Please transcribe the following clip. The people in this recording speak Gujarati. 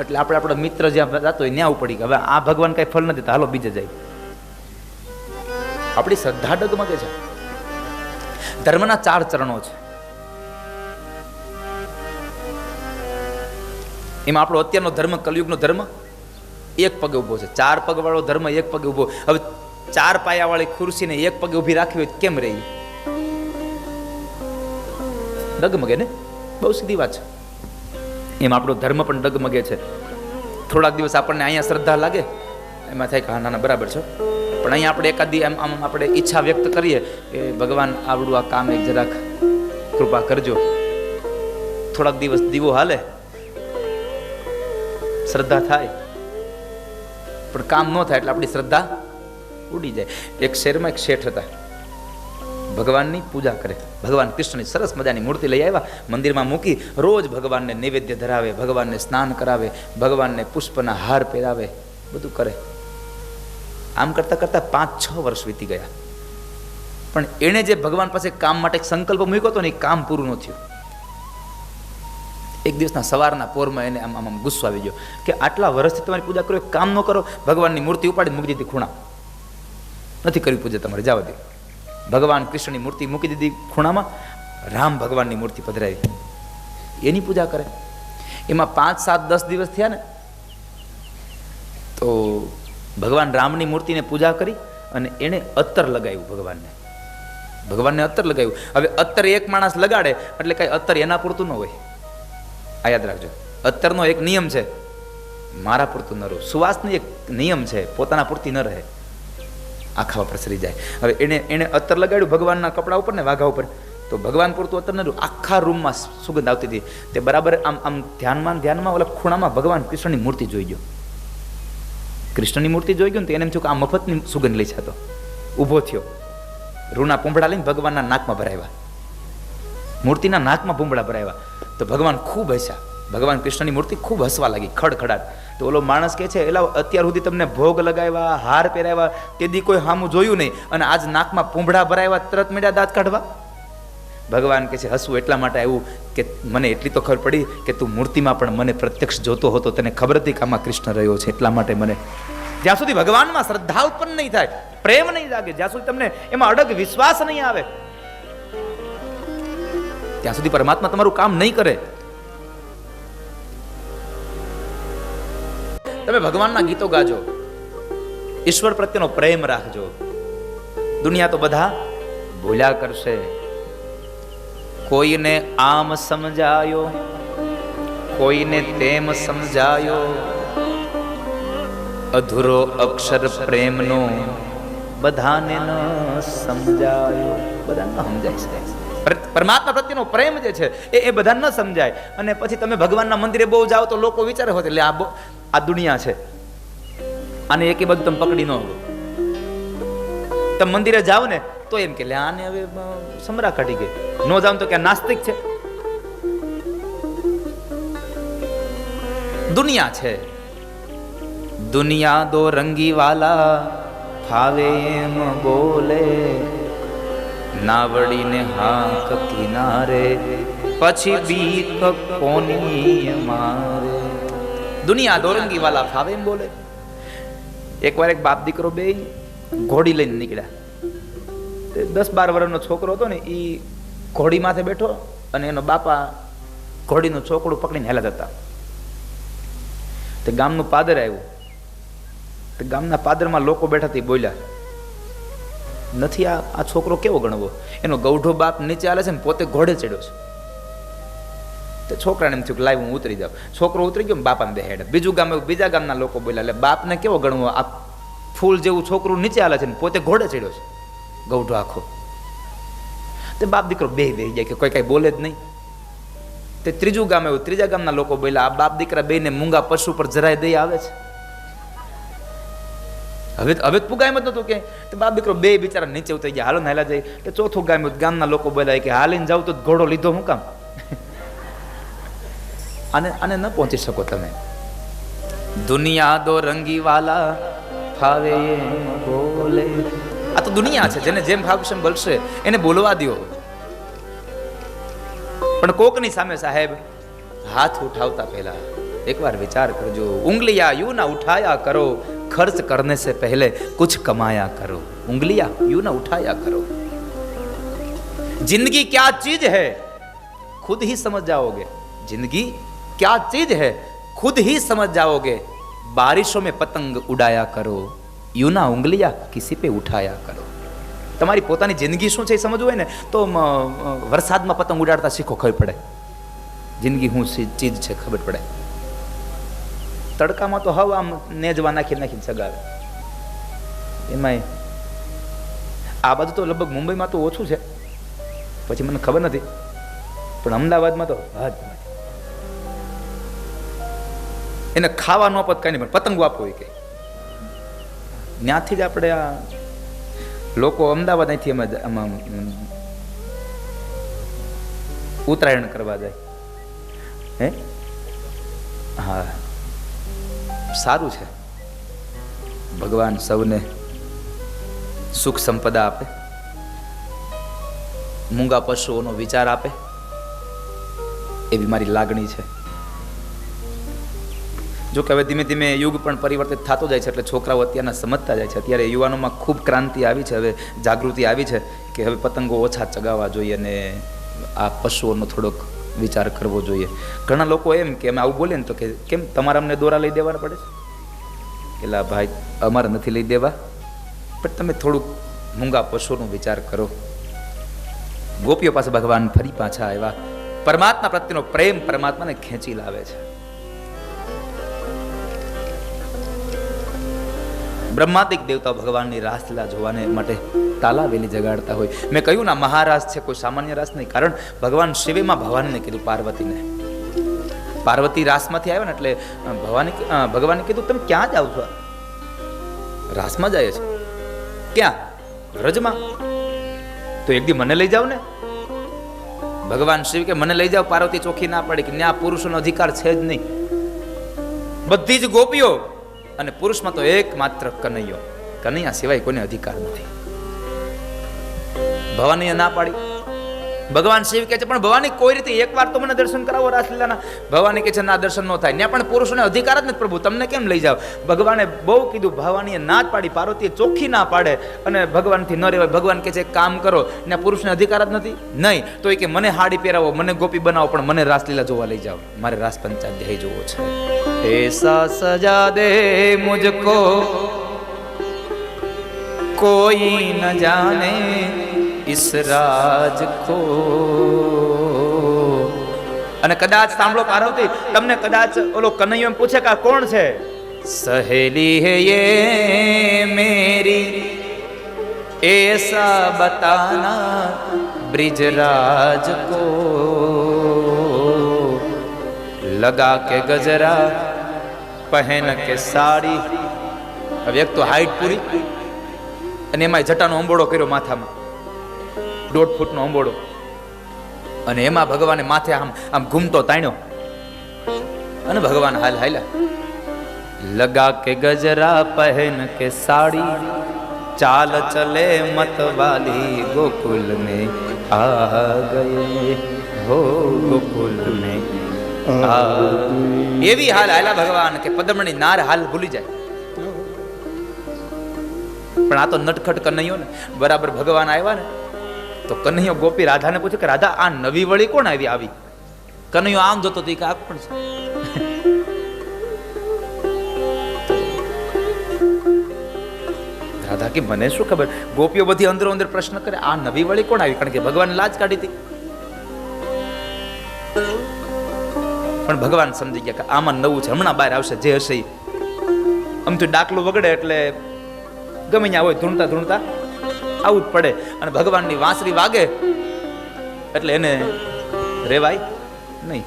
એટલે આપણે આપણો મિત્ર જ્યાં જતો હોય ત્યાં ઉપડી ગયા. હવે આ ભગવાન કાંઈ ફળ નથી દેતા હાલો બીજે જાય આપણી શ્રદ્ધા ડગમગે છે. ધર્મના ચાર ચરણો છે. એમાં આપણો અત્યારનો ધર્મ, કલયુગનો ધર્મ એક પગે ઊભો છે. ચાર પગવાળો ધર્મ એક પગે ઊભો. હવે ચાર પાયાવાળી ખુરશીને એક પગે ઊભી રાખવી હોય કેમ રહી? ડગમગે ને? બહુ સીધી વાત છે. એમ આપણો ધર્મ પણ ડગમગે છે. થોડાક દિવસ આપણને અહીંયા શ્રદ્ધા લાગે, એમાં થાય કે હા ના ના બરાબર છે. પણ અહીંયા આપણે એકાદી એમ, આમ આપણે ઈચ્છા વ્યક્ત કરીએ કે ભગવાન આવડું આ કામ એક જરાક કૃપા કરજો. થોડાક દિવસ દીવો હાલે, શ્રદ્ધા થાય. પણ કામ ન થાય એટલે આપણી શ્રદ્ધા ઉડી જાય. એક શહેરમાં એક શેઠ હતા. ભગવાનની પૂજા કરે. ભગવાન કૃષ્ણની સરસ મજાની મૂર્તિ લઈ આવ્યા, મંદિરમાં મૂકી રોજ ભગવાનને નૈવેદ્ય ધરાવે, ભગવાનને સ્નાન કરાવે, ભગવાનને પુષ્પના હાર પહેરાવે, બધું કરે. આમ કરતાં કરતાં પાંચ છ વર્ષ વીતી ગયા. પણ એણે જે ભગવાન પાસે કામ માટે સંકલ્પ મૂક્યો હતો ને, એ કામ પૂરું ન થયું. એક દિવસના સવારના પોરમાં એને આમ આમ ગુસ્સો આવી ગયો કે આટલા વર્ષથી તમારી પૂજા કરો કામ ન કરો, ભગવાનની મૂર્તિ ઉપાડી મૂકી દીધી ખૂણા. નથી કરવી પૂજા તમારે, જવા દે. ભગવાન કૃષ્ણની મૂર્તિ મૂકી દીધી ખૂણામાં. રામ ભગવાનની મૂર્તિ પધરાવી. એની પૂજા કરે. એમાં પાંચ, સાત, દસ દિવસ થયા ને, તો ભગવાન રામની મૂર્તિને પૂજા કરી અને એણે અત્તર લગાવ્યું ભગવાનને. ભગવાનને અત્તર લગાવ્યું. હવે અત્તર એક માણસ લગાડે, એટલે કાંઈ અત્તર એના પૂરતું ન હોય. આ યાદ રાખજો. અત્તરનો એક નિયમ છે, મારા પૂરતું ન રહું. સુવાસનો એક નિયમ છે, પોતાના પૂરતી ન રહે. આખા પ્રસરી જાય. હવે એણે એણે અત્તર લગાડ્યું ભગવાનના કપડા ઉપર ને વાઘા ઉપર. તો ભગવાન પૂરતું અત્તર નહીં આખા રૂમમાં સુગંધ આવતી હતી. તે બરાબર આમ આમ ધ્યાનમાં ધ્યાનમાં, ઓલા ખૂણામાં ભગવાન કૃષ્ણની મૂર્તિ જોઈ ગયો. કૃષ્ણની મૂર્તિ જોઈ ગયો ને તો એને એમ થયું કે આ મફતની સુગંધ લઈ છે તો ઊભો થયો. રૂના પૂંભળા લઈને ભગવાનના નાકમાં ભરાવ્યા. મૂર્તિના નાકમાં પૂંભળા ભરાવ્યા. તો ભગવાન ખૂબ હસ્યા. ભગવાન કૃષ્ણની મૂર્તિ ખૂબ હસવા લાગી, ખડખડાટ. તો ઓલો માણસ કહે છે, એલા, અત્યાર સુધી તમને ભોગ લગાવ્યા, હાર પહેરાવ્યા તેથી કોઈ હામું જોયું નહીં. અને આજ નાકમાં પૂંભડા ભરાવ્યા, તરત મેળ્યા દાંત કાઢવા. ભગવાન કે છે, હસવું એટલા માટે આવ્યું કે મને એટલી તો ખબર પડી કે તું મૂર્તિમાં પણ મને પ્રત્યક્ષ જોતો હતો. તને ખબર હતી કે આમાં કૃષ્ણ રહ્યો છે, એટલા માટે મને. જ્યાં સુધી ભગવાનમાં શ્રદ્ધા ઉત્પન્ન નહીં થાય, પ્રેમ નહીં જાગે, જ્યાં સુધી તમને એમાં અડગ વિશ્વાસ નહીં આવે, ત્યાં સુધી પરમાત્મા તમારું કામ નહીં કરે તમે ભગવાનના ગીતો ગાજો. ઈશ્વર પ્રત્યેનો પ્રેમ રાખજો. દુનિયા તો બધા ભૂલ્યા કરશે. કોઈને આમ સમજાયો, કોઈને તેમ સમજાયો. અધૂરો અક્ષર પ્રેમનો બધાને ન સમજાયો. બધાને સમજાય છે. પરમાત્મા પ્રત્યેનો પ્રેમ જે છે, એ એ બધા ન સમજાય. અને પછી તમે ભગવાનના મંદિરે બહુ જાઓ તો લોકો વિચારે હોય એટલે આ આ દુનિયા છે. આને એકે બધું તમે પકડી ન લો. તમે મંદિરે જાઓ ને, તો એમ કે, લે, આને હવે સમરા કાઢી ગઈ. ન જાવ તો કે નાસ્તિક છે? દુનિયા છે. દુનિયા દો રંગી વાલા, ફાવે એમ બોલે. નાવડીને હાથ કિનારે, પછી બીક કોની મારે? દુનિયા દોરંગી વાલા ફાવે એમ બોલે. એકવાર એક બાપ દીકરો બે ઘોડી લઈને નીકળ્યા. તે દસ બાર વર્ષનો છોકરો હતો ને એ ઘોડી માથે બેઠો અને એનો બાપા ઘોડીનું છોકડું પકડીને હેલા જતા. તે ગામનું પાદર આવ્યું. તે ગામના પાદરમાં લોકો બેઠા તે બોલ્યા, નથી આ આ છોકરો કેવો ગણવો? એનો ગૌઢો બાપ નીચે આલે છે ને પોતે ઘોડે ચડ્યો છે. તે છોકરાને એમ થયું કે લાઈવ હું ઉતરી જાઉં. છોકરો ઉતરી ગયો બાપાને બેહેડ બીજું ગામ બીજા ગામના લોકો બોલ્યા એટલે બાપને કેવો ગણવો? આ ફૂલ જેવું છોકરું નીચે આલે છે ને પોતે ઘોડે ચડ્યો છે. ગૌઢો આખો. તે બાપ દીકરો બે બે જાય કે કોઈ કાંઈ બોલે જ નહીં. તે ત્રીજું ગામ આવ્યું ત્રીજા ગામના લોકો બોલ્યા, આ બાપ દીકરા બેને મૂંગા પશુ પર જરાય દઈ આવે છે. હવે હવે એમ જ નતું કે, તે બાપ દીકરો બે બિચારા નીચે ઉતરી ગયા, હાલો ને હાલા જાય તે ચોથું ગામ ગામના લોકો બોલાય કે, હાલીને જાવ તો ઘોડો લીધો હું કામ? આને આને ન પહોંચી શકો તમે દુનિયા દો રંગી વાલા ફાવે એમ બોલે આ તો દુનિયા છે જેને જેમ ફાવશે એમ બોલશે એને બોલવા દ્યો પણ કોકની સામે સાહેબ હાથ ઉઠાવતા પહેલા એકવાર વિચાર કરજો ઉંગલિયા યુ ના ઉઠાયા કરો ખર્ચ કરને સે પહેલે કુછ કમાયા કરો ઉંગલિયા યુ ના ઉઠાયા કરો जिंदगी क्या चीज है खुद ही समझ जाओगे जिंदगी क्या चीज है खुद ही समझ जाओगे बारिशों में पतंग उड़ाया કરો યુ ના ઉંગલિયા કિસી પે ઉઠાયા કરો તમારી પોતાની જિંદગી શું છે એ સમજવું હોય ને તો મ, અ, વરસાદમાં પતંગ ઉડાડતા શીખો ખબર પડે જિંદગી શું સી- ચીજ છે ખબર પડે તડકામાં તો હવ આમ નેજવા નાખી નાખીને સગાવે એમાંય આ બાજુ તો લગભગ મુંબઈમાં તો ઓછું છે પછી મને ખબર નથી પણ અમદાવાદમાં તો હદ એને ખાવા ન પત કાંઈ નહીં પતંગો આપો હોય કે. ત્યાંથી જ આપણે આ લોકો અમદાવાદ અહીંથી અમે આમાં ઉત્તરાયણ કરવા જાય. હે? હા. સારું છે. ભગવાન સૌને સુખ સંપદા આપે. મૂંગા પશુઓનો વિચાર આપે. એવી મારી લાગણી છે. જો કે હવે ધીમે ધીમે યુગ પણ પરિવર્તિત થતો જાય છે એટલે છોકરાઓ અત્યારના સમજતા જાય છે. અત્યારે યુવાનોમાં ખૂબ ક્રાંતિ આવી છે, હવે જાગૃતિ આવી છે કે હવે પતંગો ઓછા ચગાવવા જોઈએ અને આ પશુઓનો થોડોક વિચાર કરવો જોઈએ. ઘણા લોકો એમ કે અમે આવું બોલીએ ને તો કે કેમ તમારે અમને દોરા લઈ દેવાના પડે છે? એલા ભાઈ, અમારે નથી લઈ દેવા. પણ તમે થોડુંક મૂંગા પશુનો વિચાર કરો. ગોપીઓ પાસે ભગવાન ફરી પાછા આવ્યા. પરમાત્મા પ્રત્યેનો પ્રેમ પરમાત્માને ખેંચી લાવે છે. બ્રહ્માદિક દેવતા ભગવાનની રાસલીલા જોવાને માટે તાલાવેલી જગાડતા હોય. મેં કહ્યું, ના મહારાસ છે, કોઈ સામાન્ય રાસ નહીં. કારણ ભગવાન શિવેમાં ભવાનીને કીધું, પાર્વતીને. પાર્વતી રાસમાંથી આવ્યા ને એટલે ભવાની ભગવાને કીધું, તમે ક્યાં જાઓ છો? રાસમાં જાય છે. ક્યાં? વ્રજમાં? તો એક દી મને લઈ જાઓ ને. ભગવાન શિવ કે, મને લઈ જાઓ. પાર્વતી ચોખ્ખી ના પડે કે, ન્યા પુરુષોનો અધિકાર છે જ નહીં. બધી જ ગોપીઓ અને પુરુષમાં તો એકમાત્ર કનૈયો. કનૈયા સિવાય કોઈને અધિકાર નથી. ભવાનીએ ના પાડી. ભગવાન શિવ કે છે, પણ ભવાની કોઈ રીતે એકવાર તો મને દર્શન કરાવો, રાસલીલાના. ભવાની કે છે, ના, દર્શન ન થાય. ત્યાં પણ પુરુષોને અધિકાર જ નથી, પ્રભુ, તમને કેમ લઈ જાઓ? ભગવાને બહુ કીધું ભવાનીએ ના જ પાડી, પાર્વતીએ ચોખ્ખી ના પાડે. અને ભગવાનથી ન રહેવાય, ભગવાન કે છે, કામ કરો. ને પુરુષને અધિકાર જ નથી? નહીં. તો એ કે, મને હાડી પહેરાવો, મને ગોપી બનાવો, પણ મને રાસલીલા જોવા લઈ જાઓ. મારે રાસ પંચાધ્યાય જોવો છે. એસા સજા દે મુજકો, કોઈ ન જાને ઈસ રાજ ખો અને કદાચ સાંભળો પાર્વતી, તમને કદાચ ઓલો કનૈયો પૂછે કે કોણ છે? સહેલી હે યે મેરી, એસા બતાના બ્રિજરાજ કો. લગા કે ગજરા, પહેન કે સાડી. હવે એક તો હાઈટ પૂરી, અને એમાં જટાનો અંબોળો કર્યો માથામાં. દોઢ ફૂટનો અંબોડો. અને એમાં ભગવાને માથે આમ આમ ઘૂમતો તાણ્યો. અને ભગવાન હાલ હાલ્યા. લગા કે ગજરા પહેન કે સાડી, ચાલ ચલે મતવાલી ગોકુલ મે આ ગયે હો ગોકુલ મે એવી હાલ હાલા ભગવાન કે પદમણી નાર હાલ ભૂલી જાય. પણ આ તો નટખટ કનૈયો ને બરાબર ભગવાન આવ્યા ને તો કનૈયો ગોપી રાધાને પૂછ્યું કે, રાધા, આ નવી વળી કોણ આવી? આવી? કનૈયો આમ જોતો તો કે, આ કોણ છે? રાધા કે, મને શું ખબર? ગોપીઓ બધી અંદરો અંદર પ્રશ્ન કરે, આ નવી વળી કોણ આવી? કારણ કે ભગવાન લાજ કાઢી હતી. પણ ભગવાન સમજી ગયા કે, આમાં નવું છે, હમણાં બહાર આવશે, જે હશે આમ તો ડાકલું વગડે એટલે ગમે ત્યાં હોય ધૂણતા ધૂણતા આવું જ પડે અને ભગવાનની વાંસરી વાગે એટલે એને રેવાય નહીં.